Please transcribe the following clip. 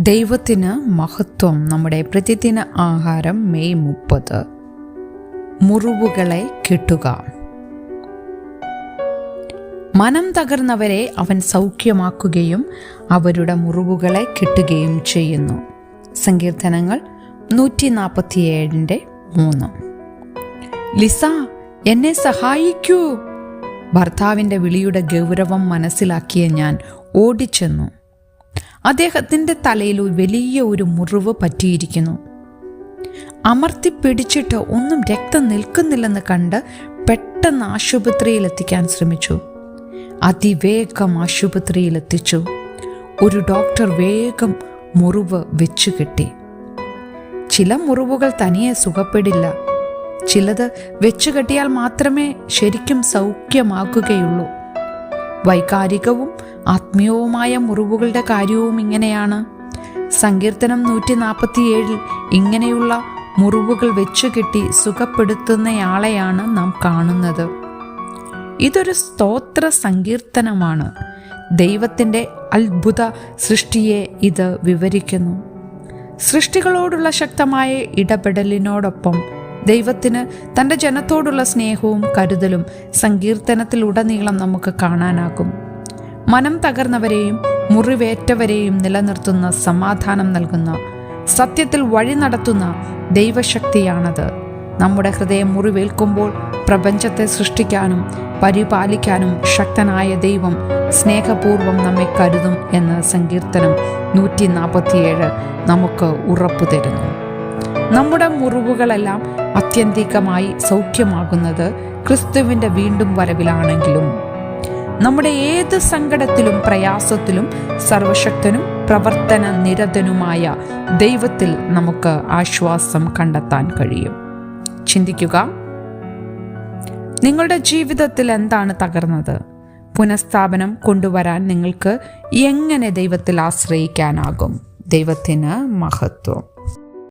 ദൈവത്തിന് മഹത്വം നമ്മുടെ പ്രതിദിന ആഹാരം മെയ് മുപ്പത്. മുറിവുകളെ കിട്ടുക. മനം തകർന്നവരെ അവൻ സൗഖ്യമാക്കുകയും അവരുടെ മുറിവുകളെ കിട്ടുകയും ചെയ്യുന്നു. സങ്കീർത്തനങ്ങൾ നൂറ്റി നാൽപ്പത്തിയേഴിന്റെ മൂന്ന്. ലിസ എന്നെ സഹായിക്കൂ. ഭർത്താവിന്റെ വിളിയുടെ ഗൗരവം മനസ്സിലാക്കിയ ഞാൻ ഓടിച്ചെന്നു. അദ്ദേഹത്തിന്റെ തലയിൽ വലിയ ഒരു മുറിവ് പറ്റിയിരിക്കുന്നു. അമർത്തി പിടിച്ചിട്ട് ഒന്നും രക്തം നിൽക്കുന്നില്ലെന്ന് കണ്ട് പെട്ടെന്ന് ആശുപത്രിയിൽ എത്തിക്കാൻ ശ്രമിച്ചു. അതിവേഗം ആശുപത്രിയിൽ എത്തിച്ചു ഒരു ഡോക്ടർ വേഗം മുറിവ് വെച്ചു കെട്ടി. ചില മുറിവുകൾ തനിയെ സുഖപ്പെടില്ല. ചിലത് വെച്ചു കെട്ടിയാൽ മാത്രമേ ശരിക്കും സൗഖ്യമാക്കുകയുള്ളൂ വൈകാരികവും ആത്മീയവുമായ മുറിവുകളുടെ കാര്യവും ഇങ്ങനെയാണ്. സങ്കീർത്തനം നൂറ്റി നാൽപ്പത്തിയേഴിൽ ഇങ്ങനെയുള്ള മുറിവുകൾ വെച്ചുകെട്ടി സുഖപ്പെടുത്തുന്നയാളെയാണ് നാം കാണുന്നത്. ഇതൊരു സ്തോത്ര സങ്കീർത്തനമാണ്. ദൈവത്തിന്റെ അത്ഭുത സൃഷ്ടിയെ ഇത് വിവരിക്കുന്നു. സൃഷ്ടികളോടുള്ള ശക്തമായ ഇടപെടലിനോടൊപ്പം ദൈവത്തിന് തന്റെ ജനത്തോടുള്ള സ്നേഹവും കരുതലും സങ്കീർത്തനത്തിലുടനീളം നമുക്ക് കാണാനാകും. മനം തകർന്നവരെയും മുറിവേറ്റവരെയും നിലനിർത്തുന്ന സമാധാനം നൽകുന്ന സത്യത്തിൽ വഴി നടത്തുന്ന ദൈവശക്തിയാണത്. നമ്മുടെ ഹൃദയം മുറിവേൽക്കുമ്പോൾ പ്രപഞ്ചത്തെ സൃഷ്ടിക്കാനും പരിപാലിക്കാനും ശക്തനായ ദൈവം സ്നേഹപൂർവം നമ്മെ കരുതും എന്ന സങ്കീർത്തനം നൂറ്റി നാൽപ്പത്തിയേഴ് നമുക്ക് ഉറപ്പു തരുന്നു നമ്മുടെ മുറിവുകളെല്ലാം അത്യന്തികമായി സൗഖ്യമാകുന്നത് ക്രിസ്തുവിന്റെ വീണ്ടും വരവിലാണെങ്കിലും. നമ്മുടെ ഏത് സങ്കടത്തിലും പ്രയാസത്തിലും സർവശക്തനും പ്രവർത്തന നിരതനുമായ ദൈവത്തിൽ നമുക്ക് ആശ്വാസം കണ്ടെത്താൻ കഴിയും. ചിന്തിക്കുക നിങ്ങളുടെ ജീവിതത്തിൽ എന്താണ് തകർന്നത്? പുനഃസ്ഥാപനം കൊണ്ടുവരാൻ നിങ്ങൾക്ക് എങ്ങനെ ദൈവത്തിൽ ആശ്രയിക്കാനാകും? ദൈവത്തിന് മഹത്വം.